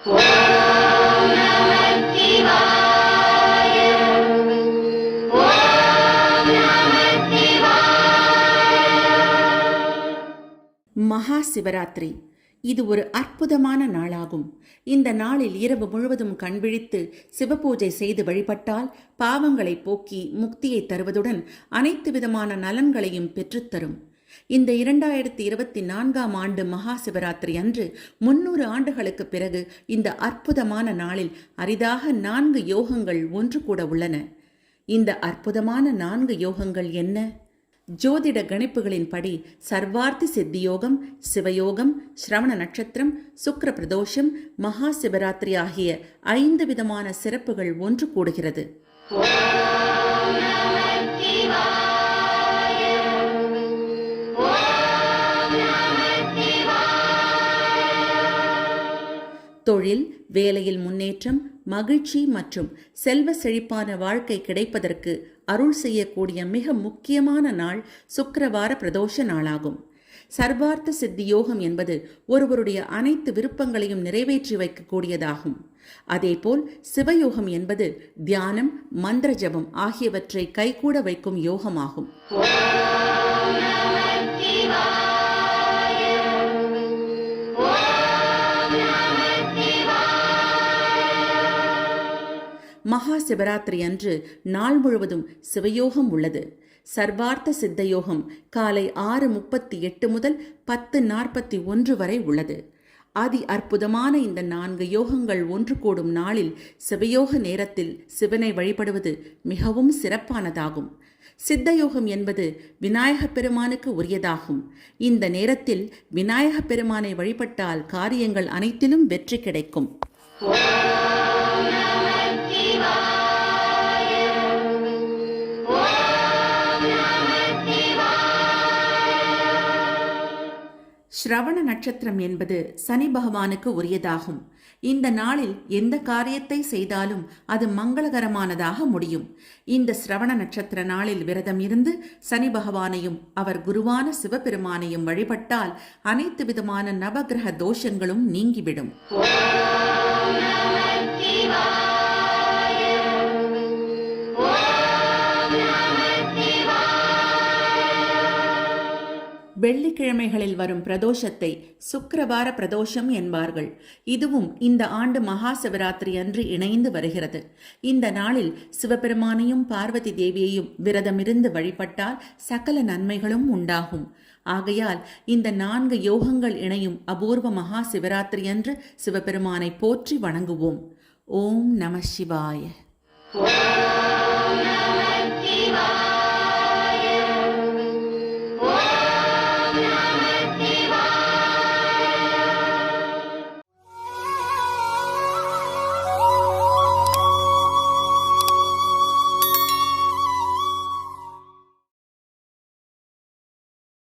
மகா சிவராத்திரி இது ஒரு அற்புதமான நாளாகும். இந்த நாளில் இரவு முழுவதும் கண்விழித்து சிவபூஜை செய்து வழிபட்டால் பாவங்களை போக்கி முக்தியை தருவதுடன் அனைத்து விதமான நலன்களையும் பெற்றுத்தரும் இந்த இரண்டாயிரத்தி இருபத்தி நான்காம் ஆண்டு மகா சிவராத்திரி அன்று முன்னூறு ஆண்டுகளுக்கு பிறகு இந்த அற்புதமான நாளில் அரிதாக நான்கு யோகங்கள் ஒன்று கூட உள்ளன. இந்த அற்புதமான நான்கு யோகங்கள் என்ன? ஜோதிட கணிப்புகளின்படி சர்வார்த்தி சித்தியோகம் சிவயோகம் ஸ்ரவண நட்சத்திரம் சுக்கிர பிரதோஷம் மகா சிவராத்திரி ஆகிய ஐந்து விதமான சிறப்புகள் ஒன்று கூடுகிறது. தொழில் வேலையில் முன்னேற்றம் மகிழ்ச்சி மற்றும் செல்வ செழிப்பான வாழ்க்கை கிடைப்பதற்கு அருள் செய்யக்கூடிய மிக முக்கியமான நாள் சுக்கரவார பிரதோஷ நாளாகும். சர்வார்த்த சித்தி யோகம் என்பது ஒருவருடைய அனைத்து விருப்பங்களையும் நிறைவேற்றி வைக்கக்கூடியதாகும். அதேபோல் சிவயோகம் என்பது தியானம் மந்திர ஜபம் ஆகியவற்றை கைகூட வைக்கும் யோகமாகும். மகா சிவராத்திரி அன்று நாள் முழுவதும் சிவயோகம் உள்ளது. சர்வார்த்த சித்த யோகம் காலை ஆறு முப்பத்தி எட்டு முதல் பத்து நாற்பத்தி ஒன்று வரை உள்ளது. அதி அற்புதமான இந்த நான்கு யோகங்கள் ஒன்று கூடும் நாளில் சிவயோக நேரத்தில் சிவனை வழிபடுவது மிகவும் சிறப்பானதாகும். சித்தயோகம் என்பது விநாயகப் பெருமானுக்கு உரியதாகும். இந்த நேரத்தில் விநாயகப் பெருமானை வழிபட்டால் காரியங்கள் அனைத்திலும் வெற்றி கிடைக்கும். ஸ்ரவண நட்சத்திரம் என்பது சனி பகவானுக்கு உரியதாகும். இந்த நாளில் எந்த காரியத்தை செய்தாலும் அது மங்களகரமானதாக முடியும். இந்த சிரவண நட்சத்திர நாளில் விரதம் இருந்து சனி பகவானையும் அவர் குருவான சிவபெருமானையும் வழிபட்டால் அனைத்து விதமான நவகிரக தோஷங்களும் நீங்கிவிடும். வெள்ளிக்கிழமைகளில் வரும் பிரதோஷத்தை சுக்கரவார பிரதோஷம் என்பார்கள். இதுவும் இந்த ஆண்டு மகா சிவராத்திரி அன்று இணைந்து வருகிறது. இந்த நாளில் சிவபெருமானையும் பார்வதி தேவியையும் விரதமிருந்து வழிபட்டால் சகல நன்மைகளும் உண்டாகும். ஆகையால் இந்த நான்கு யோகங்கள் இணையும் அபூர்வ மகா சிவராத்திரி அன்று சிவபெருமானை போற்றி வணங்குவோம். ஓம் நம சிவாய.